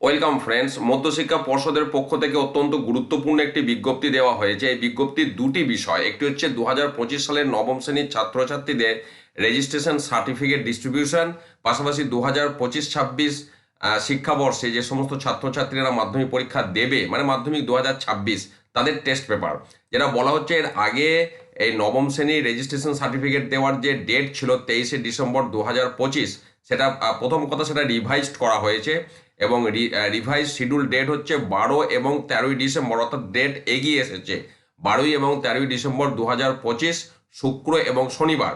Welcome friends মধ্যশিক্ষা পর্ষদের পক্ষ থেকে অত্যন্ত গুরুত্বপূর্ণ একটি বিজ্ঞপ্তি দেওয়া হয়েছে। এই বিজ্ঞপ্তির দুটি বিষয়, একটি হচ্ছে দু হাজার পঁচিশ সালের নবম শ্রেণির ছাত্রছাত্রীদের রেজিস্ট্রেশন সার্টিফিকেট ডিস্ট্রিবিউশন পাশাপাশি দু হাজার পঁচিশ ছাব্বিশ শিক্ষাবর্ষে যে সমস্ত ছাত্রছাত্রীরা মাধ্যমিক পরীক্ষা দেবে মানে মাধ্যমিক দু হাজার ছাব্বিশ, তাদের টেস্ট পেপার যেটা বলা হচ্ছে এর আগে এই নবম শ্রেণির রেজিস্ট্রেশন সার্টিফিকেট দেওয়ার যে ডেট ছিল তেইশে ডিসেম্বর দু হাজার পঁচিশ সেটা প্রথম কথা সেটা রিভাইজড করা হয়েছে এবং রিভাইজ শিডিউল ডেট হচ্ছে বারো এবং তেরোই ডিসেম্বর, অর্থাৎ ডেট এগিয়ে এসেছে। বারোই এবং তেরোই ডিসেম্বর দু হাজার পঁচিশ, শুক্র এবং শনিবার।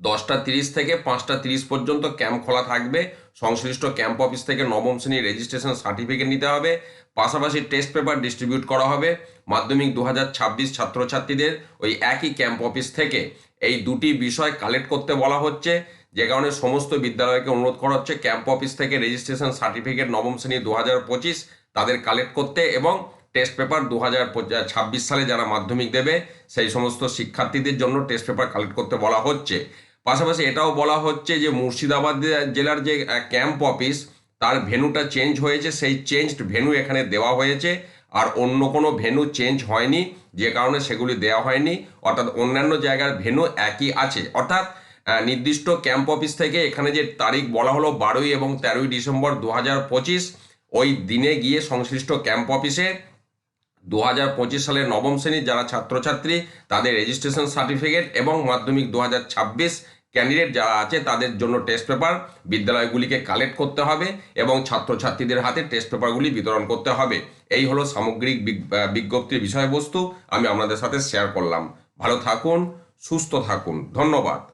দশটা তিরিশ থেকে পাঁচটা তিরিশ পর্যন্ত ক্যাম্প খোলা থাকবে। সংশ্লিষ্ট ক্যাম্প অফিস থেকে নবম শ্রেণির রেজিস্ট্রেশন সার্টিফিকেট নিতে হবে। পাশাপাশি টেস্ট পেপার ডিস্ট্রিবিউট করা হবে। মাধ্যমিক দু হাজার ছাব্বিশ ছাত্রছাত্রীদের ওই একই ক্যাম্প অফিস থেকে। এই দুটি বিষয় কালেক্ট করতে বলা হচ্ছে। যে কারণে সমস্ত বিদ্যালয়কে অনুরোধ করা হচ্ছে ক্যাম্প অফিস থেকে রেজিস্ট্রেশন সার্টিফিকেট নবম শ্রেণি দু হাজার পঁচিশ তাদের কালেক্ট করতে এবং টেস্ট পেপার দু ছাব্বিশ সালে যারা মাধ্যমিক দেবে, সেই সমস্ত শিক্ষার্থীদের জন্য টেস্ট পেপার কালেক্ট করতে বলা হচ্ছে। পাশাপাশি এটাও বলা হচ্ছে যে মুর্শিদাবাদ জেলার যে ক্যাম্প অফিস তার ভেনুটা চেঞ্জ হয়েছে। সেই চেঞ্জড ভেনু এখানে দেওয়া হয়েছে। আর অন্য কোনো ভেনু চেঞ্জ হয়নি, যে কারণে সেগুলি দেওয়া হয়নি। অর্থাৎ অন্যান্য জায়গার ভেনু একই আছে। অর্থাৎ নির্দিষ্ট ক্যাম্প অফিস থেকে এখানে যে তারিখ বলা হলো বারোই এবং তেরোই ডিসেম্বর দু হাজার পঁচিশ, ওই দিনে গিয়ে সংশ্লিষ্ট ক্যাম্প অফিসে দু হাজার পঁচিশ সালের নবম শ্রেণির যারা ছাত্রছাত্রী, তাদের রেজিস্ট্রেশন সার্টিফিকেট এবং মাধ্যমিক দু হাজার ছাব্বিশ ক্যান্ডিডেট যারা আছে, তাদের জন্য টেস্ট পেপার বিদ্যালয়গুলিকে কালেক্ট করতে হবে এবং ছাত্রছাত্রীদের হাতে টেস্ট পেপারগুলি বিতরণ করতে হবে। এই হলো সামগ্রিক বিজ্ঞপ্তির বিষয়বস্তু, আমি আপনাদের সাথে শেয়ার করলাম। ভালো থাকুন, সুস্থ থাকুন। ধন্যবাদ।